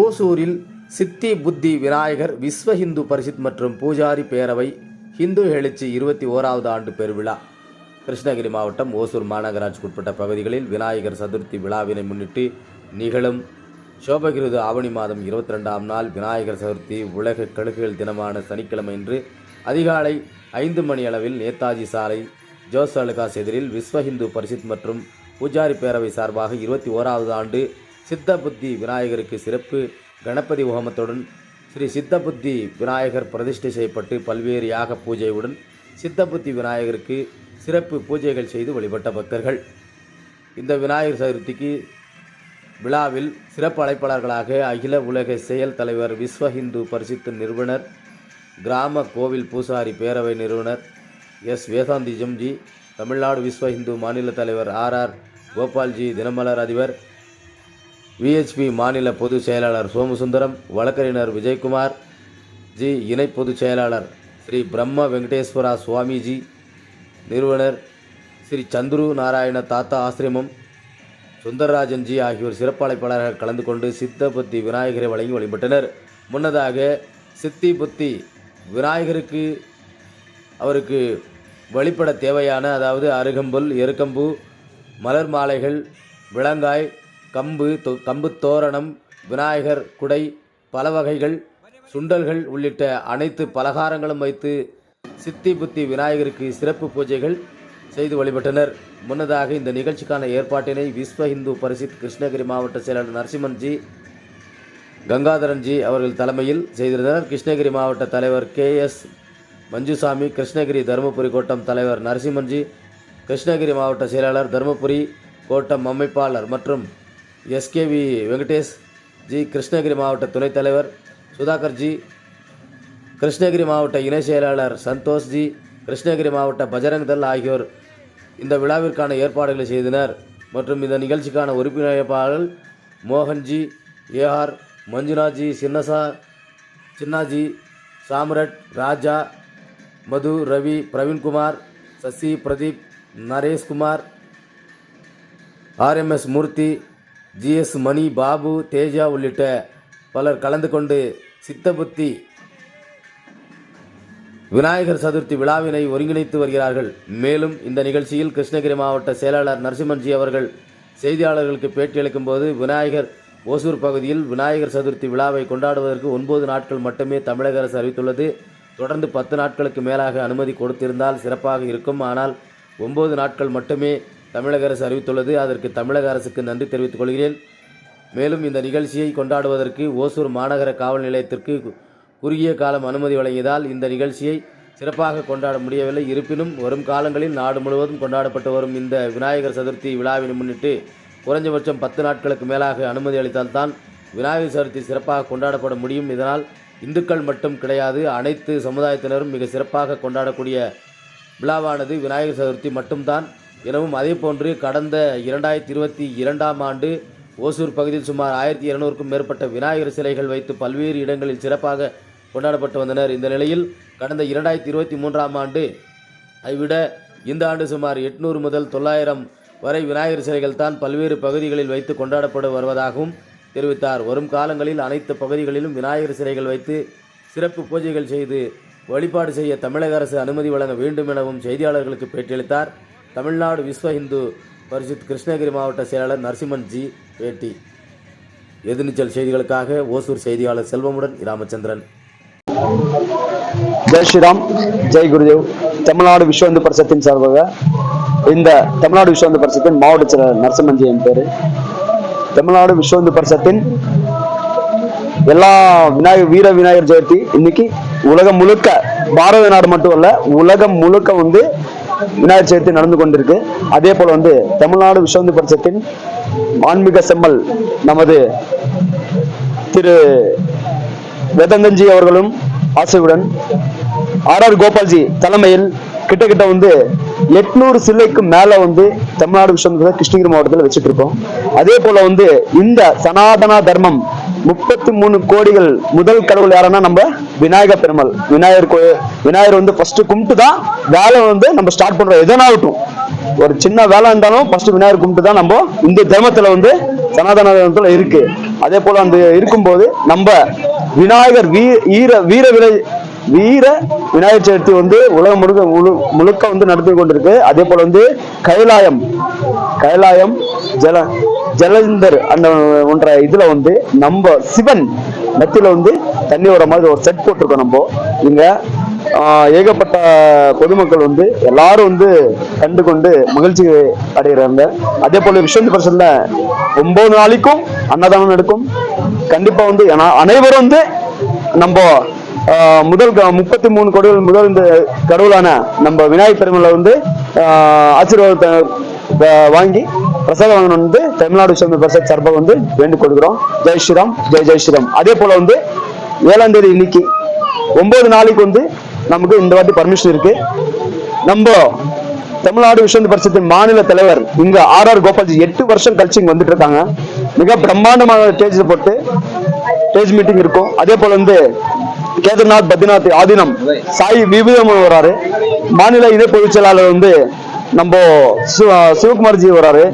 ஓசூரில் சித்தி புத்தி விநாயகர் விஸ்வ ஹிந்து பரிஷத் மற்றும் பூஜாரி பேரவை ஹிந்து எழுச்சி இருபத்தி ஓராவது ஆண்டு பெருவிழா. கிருஷ்ணகிரி மாவட்டம் ஓசூர் மாநகராட்சிக்குட்பட்ட பகுதிகளில் விநாயகர் சதுர்த்தி விழாவினை முன்னிட்டு நிகழும் சோபகிருது ஆவணி மாதம் இருபத்தி ரெண்டாம் நாள் விநாயகர் சதுர்த்தி உலக கழுகுகள் தினமான சனிக்கிழமையன்று அதிகாலை ஐந்து மணி அளவில் நேதாஜி சாலை ஜோஸ் அலுகாஸ் எதிரில் விஸ்வ ஹிந்து பரிஷத் மற்றும் பூஜாரி பேரவை சார்பாக இருபத்தி ஓராவது ஆண்டு சித்த புத்தி விநாயகருக்கு சிறப்பு கணபதி ஹோமத்துடன் ஸ்ரீ சித்தபுத்தி விநாயகர் பிரதிஷ்டை செய்யப்பட்டு பல்வேறு யாக பூஜையுடன் சித்தபுத்தி விநாயகருக்கு சிறப்பு பூஜைகள் செய்து வழிபட்ட பக்தர்கள். இந்த விநாயகர் சதுர்த்திக்கு விழாவில் சிறப்பு அழைப்பாளர்களாக அகில உலக செயல் தலைவர் விஸ்வ ஹிந்து பரிசுத்த நிறுவனர் கிராம கோவில் பூசாரி பேரவை நிறுவனர் எஸ். வேதாந்தி ஜம்ஜி தமிழ்நாடு விஸ்வ இந்து மாநில தலைவர் ஆர். ஆர். கோபால்ஜி தினமலர் அதிபர் விஹெச்பி மாநில பொதுச் செயலாளர் சோமசுந்தரம் வழக்கறிஞர் விஜயகுமார் ஜி. இணை பொதுச் செயலாளர் ஸ்ரீ பிரம்ம வெங்கடேஸ்வரா சுவாமிஜி நிறுவனர் ஸ்ரீ சந்துரு நாராயண தாத்தா ஆசிரமம் சுந்தரராஜன்ஜி ஆகியோர் சிறப்பு அழைப்பாளர்கள் கலந்து கொண்டு சித்த புத்தி விநாயகரை வழங்கி வழிபட்டனர். முன்னதாக சித்தி புத்தி விநாயகருக்கு அவருக்கு வழிபட தேவையான அதாவது அருகம்புல் எருக்கம்பு மலர் மாலைகள் விளங்காய் கம்பு கம்பு தோரணம் விநாயகர் குடை பல வகைகள் சுண்டல்கள் உள்ளிட்ட அனைத்து பலகாரங்களும் வைத்து சித்தி புத்தி விநாயகருக்கு சிறப்பு பூஜைகள் செய்து வழிபட்டனர் முன்னதாக இந்த நிகழ்ச்சிக்கான ஏற்பாட்டினை விஸ்வ இந்து பரிசித் கிருஷ்ணகிரி மாவட்ட செயலாளர் நரசிம்மன்ஜி கங்காதரன்ஜி அவர்கள் தலைமையில் செய்திருந்தனர். கிருஷ்ணகிரி மாவட்ட தலைவர் கே எஸ் மஞ்சுசாமி கிருஷ்ணகிரி தருமபுரி கோட்டம் தலைவர் நரசிம்மன்ஜி கிருஷ்ணகிரி மாவட்ட செயலாளர் தருமபுரி கோட்டம் அமைப்பாளர் மற்றும் எஸ்கேவி வெங்கடேஷ் ஜி கிருஷ்ணகிரி மாவட்ட துணைத் தலைவர் சுதாகர் ஜி கிருஷ்ணகிரி மாவட்ட இணை செயலாளர் சந்தோஷ் ஜி கிருஷ்ணகிரி மாவட்ட பஜரங் தள் ஆகியோர் இந்த விழாவிற்கான ஏற்பாடுகளை செய்தனர். மற்றும் இந்த நிகழ்ச்சிக்கான உறுப்பினர்கள் Mohanji AR Manjunathji சின்னசா Chinnaji Samrat Raja Madhu Ravi Praveenkumar Sasi Pradeep Nareshkumar R M S Murthy G S Mani Babu Teja உள்ளிட்ட பலர் கலந்து கொண்டு சித்தபுத்தி விநாயகர் சதுர்த்தி விழாவினை ஒருங்கிணைத்து வருகிறார்கள். மேலும் இந்த நிகழ்ச்சியில் கிருஷ்ணகிரி மாவட்ட செயலாளர் நரசிம்மன்ஜி அவர்கள் செய்தியாளர்களுக்கு பேட்டியளிக்கும் போது விநாயகர் ஓசூர் பகுதியில் விநாயகர் சதுர்த்தி விழாவை கொண்டாடுவதற்கு ஒன்பது நாட்கள் மட்டுமே தமிழக அரசு அறிவித்துள்ளது. தொடர்ந்து பத்து நாட்களுக்கு மேலாக அனுமதி கொடுத்திருந்தால் சிறப்பாக இருக்கும். ஆனால் ஒன்பது நாட்கள் மட்டுமே தமிழக அரசு அறிவித்துள்ளது. அதற்கு தமிழக அரசுக்கு நன்றி தெரிவித்துக் கொள்கிறேன். மேலும் இந்த நிகழ்ச்சியை கொண்டாடுவதற்கு ஓசூர் மாநகர காவல் நிலையத்திற்கு குறுகிய காலம் அனுமதி வழங்கியதால் இந்த நிகழ்ச்சியை சிறப்பாக கொண்டாட முடியவில்லை. இருப்பினும் வரும் காலங்களில் நாடு முழுவதும் கொண்டாடப்பட்டு வரும் இந்த விநாயகர் சதுர்த்தி விழாவினை முன்னிட்டு குறைஞ்சபட்சம் பத்து நாட்களுக்கு மேலாக அனுமதி அளித்தால்தான் விநாயகர் சதுர்த்தி சிறப்பாக கொண்டாடப்பட முடியும். இதனால் இந்துக்கள் மட்டும் கிடையாது அனைத்து சமுதாயத்தினரும் மிக சிறப்பாக கொண்டாடக்கூடிய விழாவானது விநாயகர் சதுர்த்தி மட்டும்தான். எனவும் அதேபோன்று கடந்த இரண்டாயிரத்தி இருபத்தி இரண்டாம் ஆண்டு ஓசூர் பகுதியில் சுமார் ஆயிரத்தி இருநூறுக்கும் மேற்பட்ட விநாயகர் சிலைகள் வைத்து பல்வேறு இடங்களில் சிறப்பாக கொண்டாடப்பட்டு வந்தனர். இந்த நிலையில் கடந்த இரண்டாயிரத்தி இருபத்தி மூன்றாம் ஆண்டு அதைவிட இந்த ஆண்டு சுமார் எட்நூறு முதல் தொள்ளாயிரம் வரை விநாயகர் சிலைகள் தான் பல்வேறு பகுதிகளில் வைத்து கொண்டாடப்பட்டு வருவதாகவும் தெரிவித்தார். வரும் காலங்களில் அனைத்து பகுதிகளிலும் விநாயகர் சிலைகள் வைத்து சிறப்பு பூஜைகள் செய்து வழிபாடு செய்ய தமிழக அரசு அனுமதி வழங்க வேண்டும் எனவும் செய்தியாளர்களுக்கு பேட்டியளித்தார். தமிழ்நாடு விஸ்வ இந்து பரிஷத் கிருஷ்ணகிரி மாவட்ட செயலாளர் நரசிம்மன் ஜி பேட்டி. எதிர்நீச்சல் செய்திகளுக்காக ஓசூர் செய்தியாளர் செல்வமுடன் ராமச்சந்திரன் ஜெய் ஸ்ரீராம் ஜெய் குருதேவ். தமிழ்நாடு விஸ்வ இந்து பரிசத்தின் சார்பாக இந்த தமிழ்நாடு விஸ்வ இந்து பரிசத்தின் மாவட்ட செயலர் நரசிம்மன்ஜி என் பேரு. தமிழ்நாடு விஸ்வ இந்து பரிசத்தின் எல்லா விநாயகர் வீர விநாயகர் ஜெயந்தி இன்னைக்கு உலகம் முழுக்க பாரத நாடு மட்டும் அல்ல உலகம் முழுக்க வந்து விநாயகர் சதுர்த்தி நடந்து கொண்டிருக்கு. அதே போல வந்து தமிழ்நாடு விஸ்வ இந்து பரிசத்தின் ஆன்மீக செம்மல் நமது திரு வேதந்தன்ஜி அவர்களும் ஆசையுடன் ஆர் ஆர் கோபால்ஜி தலைமையில் கிட்டத்தட்ட வந்து எட்நூறு சிலைக்கு மேல வந்து தமிழ்நாடு விஸ்வம் கிருஷ்ணகிரி மாவட்டத்தில் வச்சுட்டு இருக்கோம். அதே போல வந்து இந்த சனாதன தர்மம் முப்பத்தி மூணு கோடிகள் முதல் கடவுள் யாருன்னா நம்ம விநாயக பெருமாள். விநாயகர் கோ விநாயகர் வந்து ஃபர்ஸ்ட் கும்பிட்டு தான் வேலை வந்து நம்ம ஸ்டார்ட் பண்றோம். எதனாகட்டும். ஒரு சின்ன வேலை இருந்தாலும் ஃபர்ஸ்ட் விநாயகர் கும்பிட்டு தான் நம்ம இந்த தர்மத்துல வந்து சனாதன தர்மத்துல இருக்கு. அதே போல அந்த இருக்கும்போது நம்ம விநாயகர் வீர வீர விலை வீர விநாயகர் சதுர்த்தி வந்து உலகம் முழுக்க முழு முழுக்க வந்து நடத்தி கொண்டிருக்கு. அதே போல வந்து கைலாயம் கைலாயம் ஜல ஜலந்தர் அந்த ஒன்ற இதுல வந்து நம்ம சிவன் நத்தில வந்து தண்ணி வர மாதிரி ஒரு செட் போட்டிருக்கோம் நம்ம. இங்க ஏகப்பட்ட பொதுமக்கள் வந்து எல்லாரும் வந்து கண்டு கொண்டு மகிழ்ச்சி அடைகிறாங்க. அதே போல விஸ்வந்த் பரிசல்ல ஒன்பது நாளைக்கும் அன்னதானம் நடக்கும். கண்டிப்பா வந்து ஏன்னா அனைவரும் வந்து நம்ம முதல் க- முப்பத்தி மூணு கோடிகள் முதல் இந்த கடவுளான நம்ம விநாயகர் பெருமலை வந்து ஆசீர்வாதத்தை வாங்கி பிரசாதம் வாங்கணும் வந்து தமிழ்நாடு சுவாமி பிரசாத் சார்பாக வந்து வேண்டிக் கொடுக்குறோம் ஜெய் ஸ்ரீராம் ஜெய் ஜெய் ஸ்ரீராம். அதே போல வந்து ஏழாம் தேதி இன்னைக்கு ஒன்பது நாளைக்கு வந்து நமக்கு இந்த வாட்டி பர்மிஷன் இருக்கு. நம்ம தமிழ்நாடு விஸ்வந்த பரிசத்தின் மாநில தலைவர் இங்க ஆர் ஆர் கோபால்ஜி எட்டு வருஷம் கழிச்சு இங்க வந்துட்டு இருக்காங்க. மிக பிரம்மாண்டமான ஸ்டேஜ் போட்டு ஸ்டேஜ் மீட்டிங் இருக்கும். அதே போல வந்து கேதார்நாத் பத்ரிநாத் ஆதீனம் சாய் விபீதமன் வராரு. மாநில இணை பொதுச் செயலாளர் வந்து நம்ம சிவ சிவகுமார்ஜி வராரு.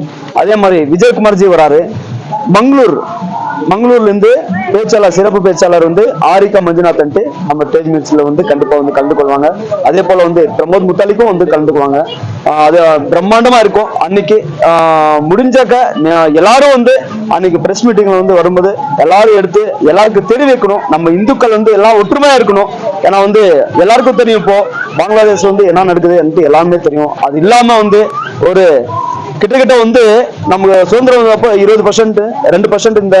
அதே மாதிரி விஜயகுமார்ஜி வராரு. மங்களூர் மங்களூர்ல இருந்து பேச்சாளர் சிறப்பு பேச்சாளர் வந்து ஆரிகா மஞ்சுநாத் நம்ம ஸ்டேஜ் மீட்ஸ்ல வந்து கண்டிப்பா வந்து கலந்து கொள்வாங்க அதே போல வந்து பிரமோத் முத்தாலிக்கும் வந்து கலந்துக்குவாங்க அது பிரம்மாண்டமா இருக்கும். அன்னைக்கு முடிஞ்சாக்க எல்லாரும் வந்து அன்னைக்கு பிரஸ் மீட்டிங்ல வந்து வரும்போது எல்லாரும் எடுத்து எல்லாருக்கும் தெரிவிக்கணும். நம்ம இந்துக்கள் வந்து எல்லாம் ஒற்றுமையா இருக்கணும். ஏன்னா வந்து எல்லாருக்கும் தெரியும் இப்போ பங்களாதேஷ் வந்து என்ன நடக்குது எல்லாமே தெரியும். அது இல்லாம வந்து ஒரு கிட்டத்தட்ட வந்து நமக்கு சுதந்திரம் அப்போ இருபது பர்சன்ட் ரெண்டு பர்சன்ட் இந்த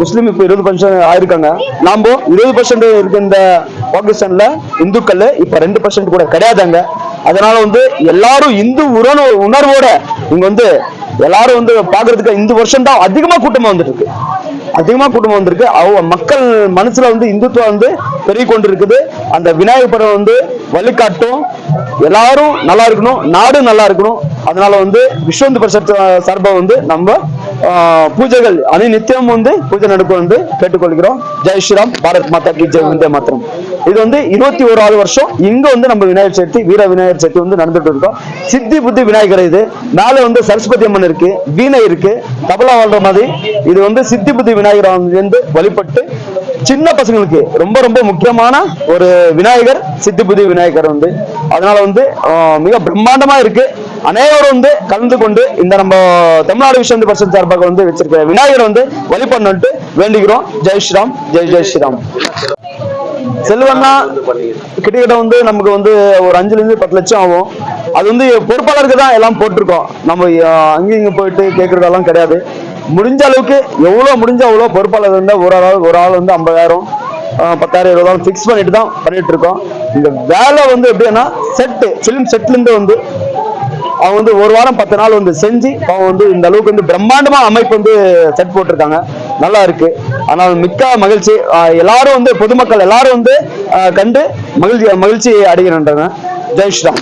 முஸ்லீம் இப்போ இருபது பர்சன்ட் ஆயிருக்காங்க. நாம இருபது பர்சன்ட் இருக்க இந்த பாகிஸ்தான்ல இந்துக்கள் இப்ப ரெண்டு பர்சன்ட் கூட கிடையாதுங்க. அதனால வந்து எல்லாரும் இந்து உணர்வு உணர்வோட இங்க வந்து எல்லாரும் வந்து பாக்குறதுக்கு இந்த வருஷம் தான் அதிகமா கூட்டமா வந்துட்டு இருக்கு. அதிகமா கூட்டமா வந்திருக்கு அவங்க மக்கள் மனசுல வந்து இந்துத்துவம் வந்து பெருகி கொண்டிருக்குது அந்த விநாயகர் படம் வந்து வழிகாட்டும். எல்லாரும் நல்லா இருக்கணும். நாடும் நல்லா இருக்கணும். அதனால வந்து விஸ்வந்து பரிஷத் சார்பா வந்து நம்ம பூஜைகள் அனை நித்தியம் வந்து பூஜை நடக்கும் வந்து கேட்டுக்கொள்கிறோம். ஜெய் ஸ்ரீராம் பாரத் மாதா கி ஜெய் வந்தே மாத்திரம் இது வந்து இருபத்தி ஓராவது வருஷம். இங்க வந்து நம்ம விநாயகர் சதுர்த்தி வீர விநாயகர் சதுர்த்தி வந்து நடந்துட்டு இருக்கோம். சித்தி புத்தி விநாயகர் இது. மேல வந்து சரஸ்வதி அம்மன் இருக்கு வீணை இருக்கு தபலா வாழ்ற மாதிரி. இது வந்து சித்தி புத்தி விநாயகர் வந்து வழிபட்டு சின்ன பசங்களுக்கு ரொம்ப ரொம்ப முக்கியமான ஒரு விநாயகர் சித்தி புத்தி விநாயகர் வந்து. அதனால வந்து மிக பிரம்மாண்டமா இருக்கு. அனைவரும் வந்து கலந்து கொண்டு இந்த நம்ம தமிழ்நாடு விஸ்வந்து பரிசன் சார்பாக வந்து வச்சிருக்க விநாயகர் வந்து வழிபடணும்ட்டு வேண்டிக்கிறோம் ஜெய் ஸ்ரீராம் ஜெய் ஜெய் ஸ்ரீராம். செல்வன்னா கிட்டத்தட்ட வந்து நமக்கு வந்து ஒரு அஞ்சுல இருந்து பத்து லட்சம் ஆகும். அது வந்து பொறுப்பாளருக்கு தான் எல்லாம் போட்டிருக்கோம். நம்ம அங்கேயும் இங்க போயிட்டு கேட்கறதெல்லாம் கிடையாது. முடிஞ்ச அளவுக்கு எவ்வளவு முடிஞ்ச அவ்வளோ பொறுப்பாளர் இருந்தா ஒரு ஆள் ஒரு ஆள் வந்து ஐம்பதாயிரம் பத்தாயிரம் இருபதாயிரம் ஃபிக்ஸ் பண்ணிட்டு தான் பண்ணிட்டு இருக்கோம். இந்த வேலை வந்து எப்படின்னா செட்டு ஃபிலிம் செட்ல இருந்து வந்து அவங்க வந்து ஒரு வாரம் பத்து நாள் வந்து செஞ்சு அவங்க வந்து இந்த அளவுக்கு வந்து பிரம்மாண்டமா அமைப்பு வந்து செட் போட்டிருக்காங்க. நல்லா இருக்கு. ஆனால் மிக்க மகிழ்ச்சி. எல்லாரும் வந்து பொதுமக்கள் எல்லாரும் வந்து கண்டு மகிழ்ச்சி மகிழ்ச்சி அடைகிறன்றன ஜெய் ஸ்ரீராம்.